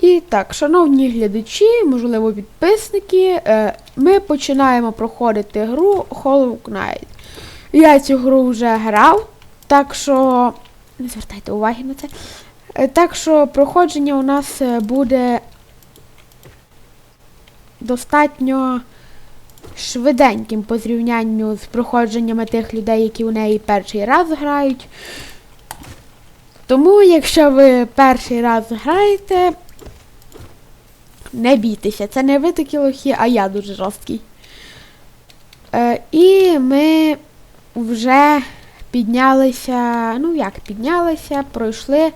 І так, шановні глядачі, можливо, підписники, е, ми починаємо проходити гру Hollow Knight. Я цю гру вже грав, так що. Не звертайте уваги на це. Е, Так що проходження у нас е, буде достатньо швиденьким по зрівнянню з проходженнями тих людей, які у неї перший раз грають. Тому, якщо ви перший раз граєте, не бійтеся, це не ви такі лохи, а я дуже жорсткий. Е, і ми вже піднялися, ну як піднялися, пройшли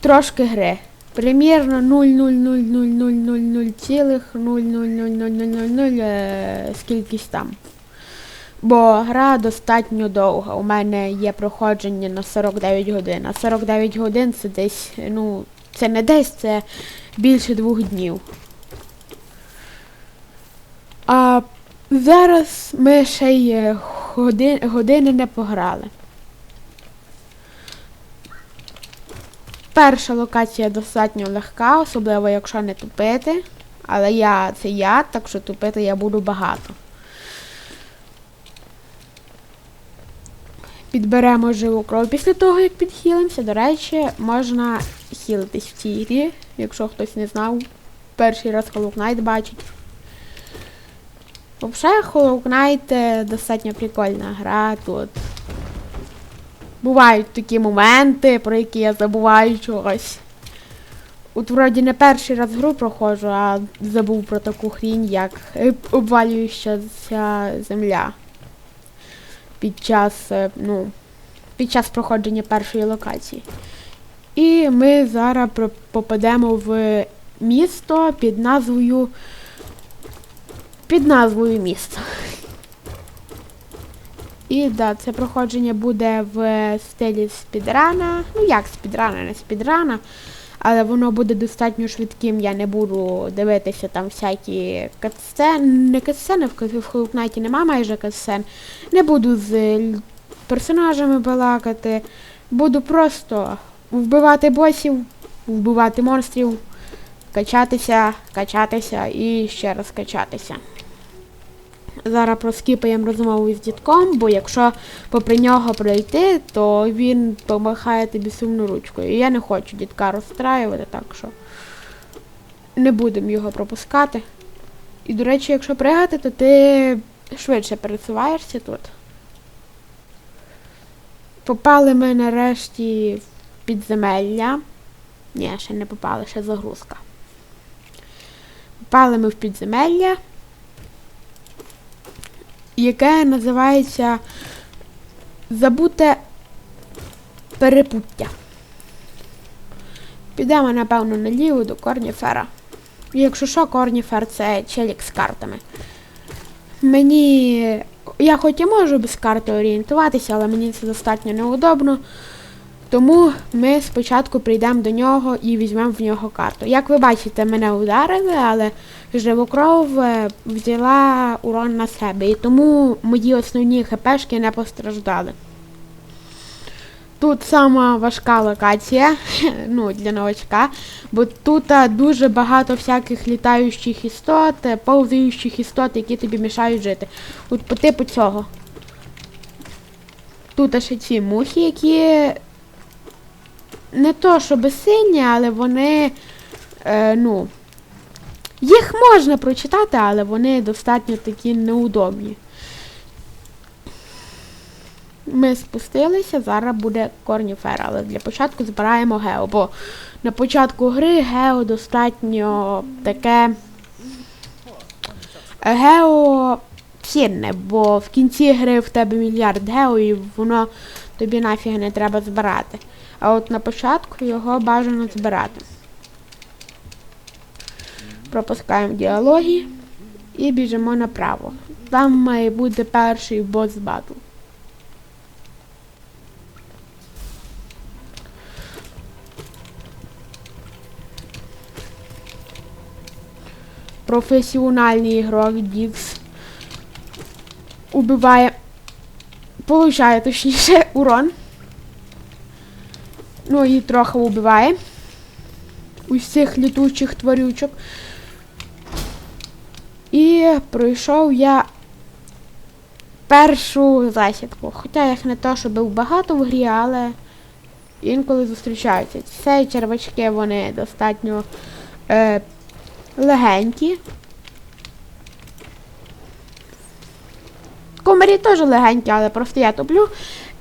трошки гри. Примірно 0,00000,0000000 е, скількись там. Бо гра достатньо довга. У мене є проходження на 49 годин. А 49 годин це десь, ну, це не десь, це більше двох днів. А зараз ми ще й е, годин, години не пограли. Перша локація достатньо легка, особливо якщо не тупити. Але я це я, так що тупити я буду багато. Підберемо живу кров після того, як підхилимося. До речі, можна хілитись в цій грі, якщо хтось не знав. Перший раз Hollow Knight бачить. Взагалі, Hollow Knight е, достатньо прикольна гра тут. Бувають такі моменти, про які я забуваю чогось. От вроді не перший раз гру проходжу, а забув про таку хрінь, як е, обвалюючася земля. Під час, е, ну, під час проходження першої локації. І ми зараз попадемо в місто під назвою. Під назвою місто. І да, це проходження буде в стилі спідрана. Ну як спідрана, не спідрана. Але воно буде достатньо швидким. Я не буду дивитися там всякі катсцени. Не катсцени, в Hollow нема майже катсцен. Не буду з персонажами балакати. Буду просто вбивати босів, вбивати монстрів, качатися, качатися і ще раз качатися. Зараз проскіпаємо розмову з дідком, бо якщо попри нього пройти, то він помахає тобі сумну ручкою. І я не хочу дідка розстраювати, так що не будемо його пропускати. І, до речі, якщо пригати, то ти швидше пересуваєшся тут. Попали ми нарешті в підземелля. Ні, ще не попали, ще загрузка. Попали ми в підземелля яке називається Забуте перепуття. Підемо, напевно, наліво до Корніфера. Якщо що, Корніфер це челік з картами. Мені. Я хоч і можу без карти орієнтуватися, але мені це достатньо неудобно. Тому ми спочатку прийдемо до нього і візьмемо в нього карту. Як ви бачите, мене ударили, але живокров е, взяла урон на себе. І тому мої основні хпшки не постраждали. Тут сама важка локація, ну, для новачка, бо тут а, дуже багато всяких літаючих істот, е, повзаючих істот, які тобі мішають жити. От по типу цього. Тут ще ці мухи, які не то, що безсильні, але вони, е, ну, їх можна прочитати, але вони достатньо такі неудобні. Ми спустилися, зараз буде корніфер, але для початку збираємо гео, бо на початку гри гео достатньо таке гео цінне, бо в кінці гри в тебе мільярд гео і воно тобі нафіг не треба збирати. А от на початку його бажано збирати. Пропускаємо діалоги і біжимо направо. Там має бути перший бос батл. Професіональний ігрок Дікс убиває, получає точніше урон. Ну і трохи убиває. усіх літучих тварючок. І пройшов я першу засідку. Хоча їх не то, що був багато в грі, але інколи зустрічаються. Ці червачки вони достатньо е, легенькі. Комарі теж легенькі, але просто я топлю.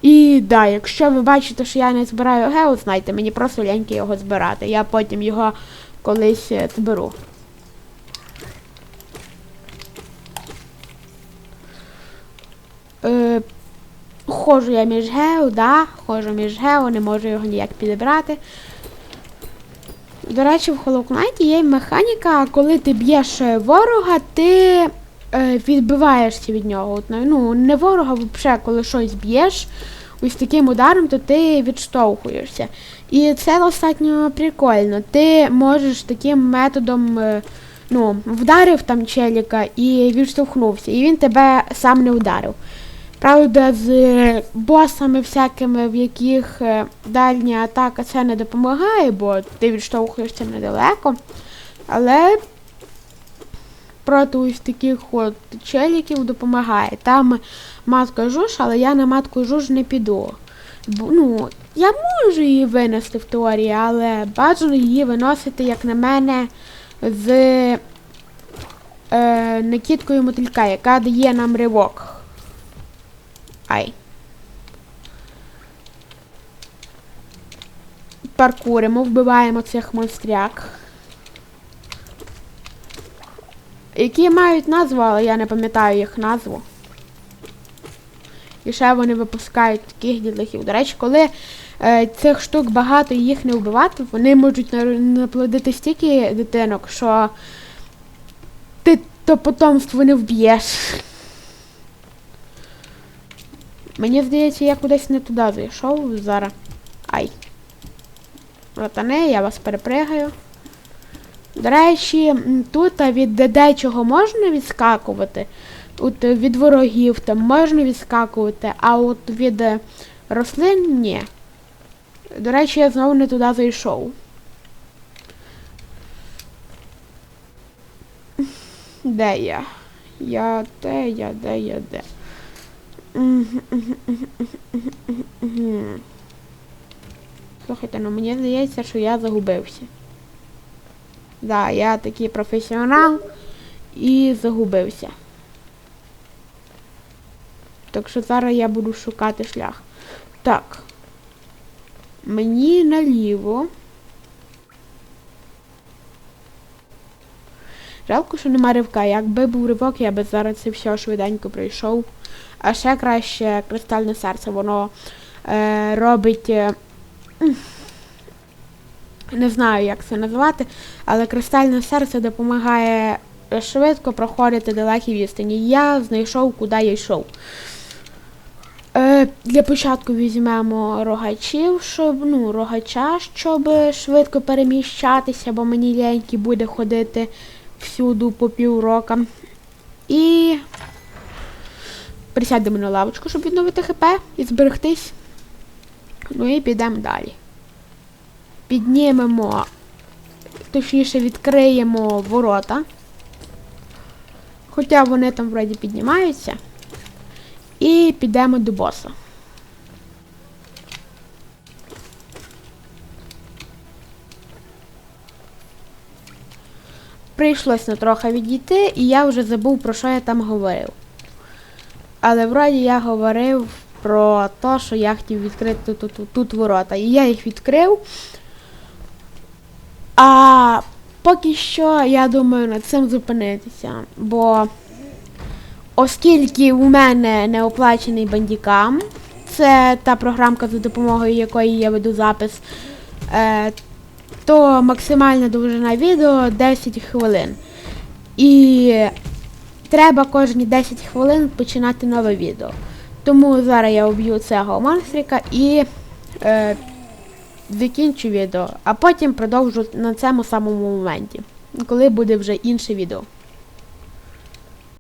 І да, якщо ви бачите, що я не збираю гео, знайте, мені просто ляньки його збирати. Я потім його колись е, зберу. Е, ходжу я між гео, да, ходжу між гео, не можу його ніяк підібрати. До речі, в Knight є механіка, коли ти б'єш е, ворога, ти відбиваєшся від нього. От, ну, не ворога, взагалі, коли щось б'єш ось таким ударом, то ти відштовхуєшся. І це достатньо прикольно. Ти можеш таким методом, е, ну, вдарив там челіка і відштовхнувся, і він тебе сам не ударив. Правда, з е, босами всякими, в яких е, дальня атака це не допомагає, бо ти відштовхуєшся недалеко. Але проти ось таких от челіків допомагає. Там матка жуж, але я на матку жуж не піду. Бо, ну, я можу її винести в теорії, але бажано її виносити, як на мене, з е, накидкою мотилька, яка дає нам ривок. Ай. Паркуримо, вбиваємо цих монстряк. Які мають назву, але я не пам'ятаю їх назву. І ще вони випускають таких дітлахів. До речі, коли е, цих штук багато і їх не вбивати, вони можуть наплодити стільки дитинок, що ти то потомство не вб'єш. Мені здається, я кудись не туди зайшов зараз. Ай. Братане, я вас перепригаю. До речі, тут від дечого можна відскакувати. От е, від ворогів там можна відскакувати, а от від е, рослин ні. До речі, я знову не туди зайшов. Де я? Я де я, де я, де? Слухайте, ну мені здається, що я загубився. Да, я такий професіонал і загубився. Так що зараз я буду шукати шлях. Так. Мені наліво. Жалко, що нема ривка. Якби був ривок, я би зараз це все швиденько пройшов. А ще краще кристальне серце, воно е, робить. Е, не знаю, як це назвати, але кристальне серце допомагає швидко проходити далекі відстані. Я знайшов, куди я йшов. Е, для початку візьмемо рогачів, щоб, ну, рогача, щоб швидко переміщатися, бо мені ляньки буде ходити всюду по піврока. І присядемо на лавочку, щоб відновити ХП і зберегтись. Ну і підемо далі. Піднімемо, точніше відкриємо ворота. Хоча вони там вроді піднімаються. І підемо до боса. Прийшлось на трохи відійти, і я вже забув, про що я там говорив. Але вроді я говорив про те, що я хотів відкрити тут, тут, тут ворота. І я їх відкрив. А поки що я думаю над цим зупинитися. Бо оскільки у мене не оплачений бандікам, це та програмка, за допомогою якої я веду запис, е, то максимальна довжина відео 10 хвилин. І треба кожні 10 хвилин починати нове відео. Тому зараз я об'ю цього монстрика і е, закінчу відео, а потім продовжу на цьому самому моменті, коли буде вже інше відео.